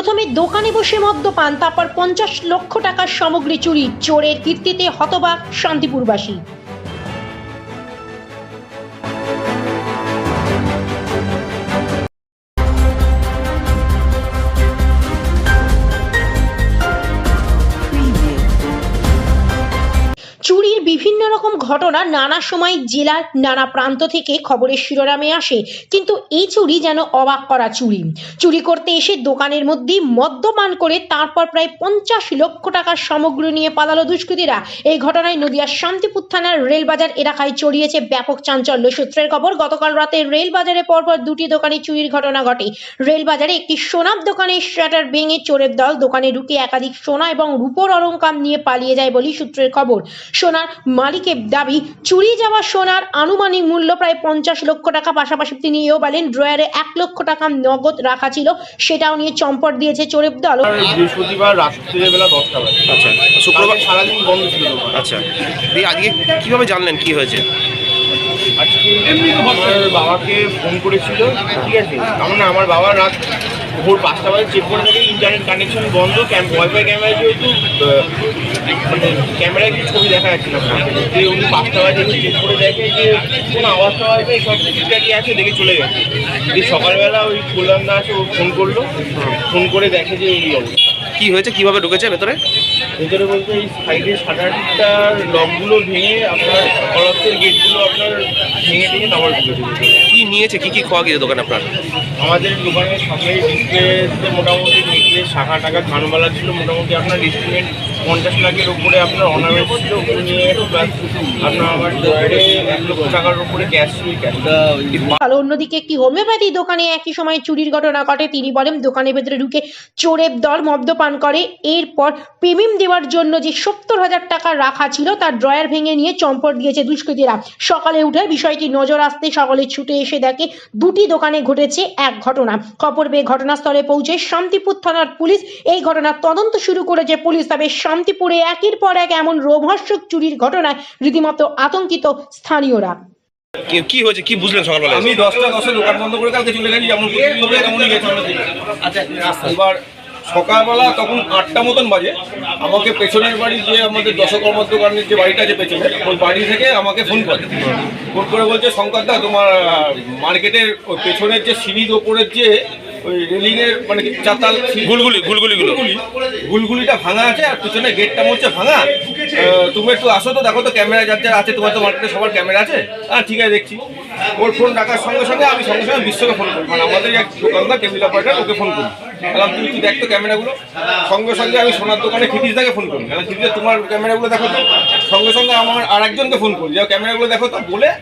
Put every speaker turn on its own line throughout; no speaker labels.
প্রথমে দোকানে বসে মদ্যপান তারপর পঞ্চাশ লক্ষ টাকার সামগ্রী চুরি চোরের কীর্তিতে হতবাক শান্তিপুরবাসী। বিভিন্ন রকম ঘটনা নানা সময় জেলার নানা প্রান্ত থেকে খবরের শিরোনামে আসে, কিন্তু এই চুরি যেন অবাক করা চুরি। চুরি করতে এসে দোকানের মধ্যে মদ্যপান করে তারপর প্রায় পঞ্চাশ লক্ষ টাকার সামগ্রী নিয়ে পালালো দুষ্কৃতীরা। এই ঘটনায় নদিয়ার শান্তিপুর থানার রেলবাজার এলাকায় ছড়িয়েছে ব্যাপক চাঞ্চল্য। সূত্রের খবর, গতকাল রাতে রেলবাজারে পরপর দুটি দোকানে চুরির ঘটনা ঘটে। রেলবাজারে একটি সোনার দোকানের শাটার ভেঙে চোরের দল দোকানে ঢুকে একাধিক সোনা এবং রূপোর অলংকার নিয়ে পালিয়ে যায় বলে সূত্রের খবর। সোনার মালিকের দাবি চুরি যাওয়া সোনার আনুমানিক মূল্য প্রায় পঞ্চাশ লক্ষ টাকা। পাশাপাশি তিনি এও বলেন ড্রয়ারে এক লক্ষ টাকা নগদ রাখা ছিল সেটাও নিয়ে চম্পট দিয়েছে চোরের দল।
বৃহস্পতিবার রাত্রিবেলা দশটা বাজে।
আচ্ছা শুক্রবার
সারাদিন বন্ধ ছিল
আচ্ছা দিয়ে আজকে কীভাবে জানলেন কি হয়েছে?
আজকে আমার বাবাকে ফোন করেছিল ঠিক আছে? আমার না আমার বাবা রাত ভোর পাঁচটা বাজে চেক করে থাকে ইন্টারনেট কানেকশন বন্ধ ওয়াইফাই ক্যামেরা যেহেতু মানে ক্যামেরায় কিছু ছবি দেখা যাচ্ছে না যে উনি পাঁচটা বাজে চেক করে দেখে যে কোনো আওয়াজ টাওয়াজ নেই সব ঠিকঠাকই আছে দেখে চলে গেছে। যে সকালবেলা ওই কল্যাণ দাস ও ফোন করল ফোন করে দেখে যে এই অবস্থা।
কি হয়েছে? কীভাবে ঢুকেছে ভেতরে?
ভেতরে বলতে এই সাইডে শাটারটার লকগুলো ভেঙে আপনার কলাপসের গেটগুলো আপনার ভেঙে ভেঙে নামার
কি নিয়েছে? কি কি খাওয়া গেছে দোকান আপনার?
আমাদের দোকানের সামনে ডিসপ্লেতে মোটামুটি নেকলেস শাখা টাকা কানবালা ছিল, মোটামুটি আপনার এস্টিমেট পঞ্চাশ লাখের উপরে আপনার অনামেন্ট ছিল আপনার এক লক্ষ টাকার উপরে ক্যাশ
ভালো অন্যদিকে একটি হোমিওপ্যাথি দোকানে একই সময় চুরির ঘটনা ঘটে। তিনি বলেন, দোকানের ভেতরে ঢুকে চোরের দল মদ্যপান করে। এরপর প্রেমিম দেওয়ার জন্য যে সত্তর হাজার টাকা রাখা ছিল, তার ড্রয়ার ভেঙে নিয়ে চম্পট দিয়েছে দুষ্কৃতীরা। সকালে উঠে বিষয়টি নজর আসতে সকলে ছুটে এসে দেখে, দুটি দোকানে ঘটেছে এক ঘটনা। খবর পেয়ে ঘটনাস্থলে পৌঁছে শান্তিপুর থানার পুলিশ এই ঘটনার তদন্ত শুরু করেছে। পুলিশ তবে শান্তিপুরে একের পর এক এমন রোমহর্ষক চুরির ঘটনায় রীতিমতো আতঙ্কিত স্থানীয়রা।
কি- কি হয়েছে? কি বুঝলেন সকালবেলা
আমি দশটা দশে দোকান বন্ধ করে কালকে চলে গেছি যেমন তেমনই গেছি আমরা এবার সকালবেলা তখন আটটা মতন বাজে। আমাকে পেছনের বাড়ি যে আমাদের দশকর্মার দোকানের যে বাড়িটা আছে পেছনে ওই বাড়ি থেকে আমাকে ফোন করে। ফোন করে বলছে শঙ্কর দা তোমার আহ, মার্কেটের ওই পেছনের যে সিঁড়ির ওপরের যে ওই রেলিংয়ের মানে চাতাল সিঁড়ি-
গুলগুলি গুলগুলিগুলো।
গুলগুলি। গুলগুলিটা ভাঙা আছে আর পিছনে গেটটা মরছে ভাঙা। তুমি একটু আসো তো দেখো তো ক্যামেরা যার যার আছে তোমার তো মার্কেটে সবার ক্যামেরা আছে? হ্যাঁ ঠিক আছে দেখছি। ওর ফোন ডাকার সঙ্গে সঙ্গে আমি সঙ্গে সঙ্গে বিশ্বকে ফোন করি। মানে আমাদের এক দোকানদার অপারেটার ওকে ফোন করি। বললাম তুই তুই দেখতো ক্যামেরাগুলো। সঙ্গে সঙ্গে আমি সোনার দোকানে খিটিসদাকে ফোন করি। খিটিস তোমার ক্যামেরাগুলো দেখো তো। সঙ্গে সঙ্গে আমার আর একজনকে ফোন করি। যে ক্যামেরাগুলো দেখো তো বলে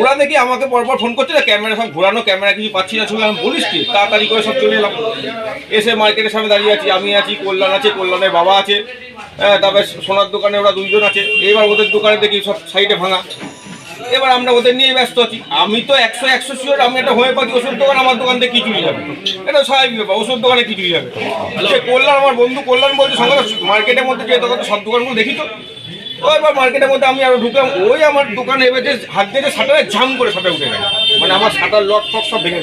ওরা দেখি আমাকে পরপর ফোন করছে ক্যামেরা সব ঘোরানো ক্যামেরা কিছু পাচ্ছি না, ছবি আমি বলিস কি? তাড়াতাড়ি করে সব চলে এলাম। এসে মার্কেটের সামনে দাঁড়িয়ে আছি, আমি আছি, কল্যাণ আছে, কল্যাণের বাবা আছে হ্যাঁ তারপরে সোনার দোকানে ওরা দুইজন আছে। এবার ওদের দোকানে দেখি সব সাইডে ভাঙা। এবার আমরা ওদের নিয়ে ব্যস্ত আছি। আমি তো একশো একশো শিওর আমি একটা হোমিওপ্যাথি ওষুধ দোকান আমার দোকান থেকে কি চুরি যাবে এটা স্বাভাবিক ব্যাপার ওষুধ দোকানে কি চুরি যাবে সে কল্যাণ, আমার বন্ধু কল্যাণ বলছে, সঙ্গে মার্কেটের মধ্যে যে দোকান সব দোকানগুলো দেখি তো। ওইবার মার্কেটের মধ্যে আমি আরও ঢুকলাম, ওই আমার দোকানে এবার যে হাত দিয়ে সাঁটারে ঝাম করে সাঁটা উঠে গেছে মানে আমার সাঁটার লক ফক সব ভেঙে।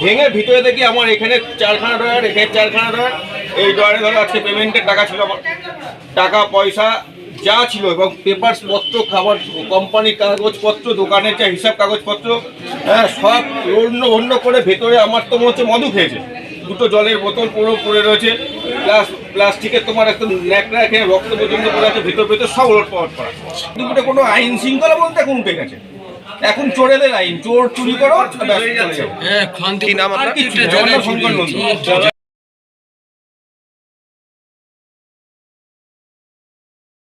ভেঙে ভিতরে দেখি আমার এখানে চারখানা ড্রয়ার এখানে চারখানা ড্রয়ার এই ড্রয়ারে ধরো আজকে পেমেন্টের টাকা ছিল আমার। টাকা, পয়সা, যা ছিল এবং পেপারস পত্র, খাবার কোম্পানির কাগজপত্র, দোকানের যা হিসাব কাগজপত্র হ্যাঁ সব অন্য অন্য করে ভেতরে আমার তো মনে হচ্ছে মধু খেয়েছে। দুটো জলের বোতল পুরো পড়ে রয়েছে। প্লাস প্লাস্টিকের তোমার একদম ন্যাকড়া এখানে রক্ত পর্যন্ত পড়ে আছে ভেতর ভেতর সব ওলট পাওয়ার করা। দুপুরে কোনো আইন শৃঙ্খলা বলতে এখন উঠে গেছে। এখন চোরেদের আইন চোর চুরি করো ব্যাস,
কি নাম আপনার?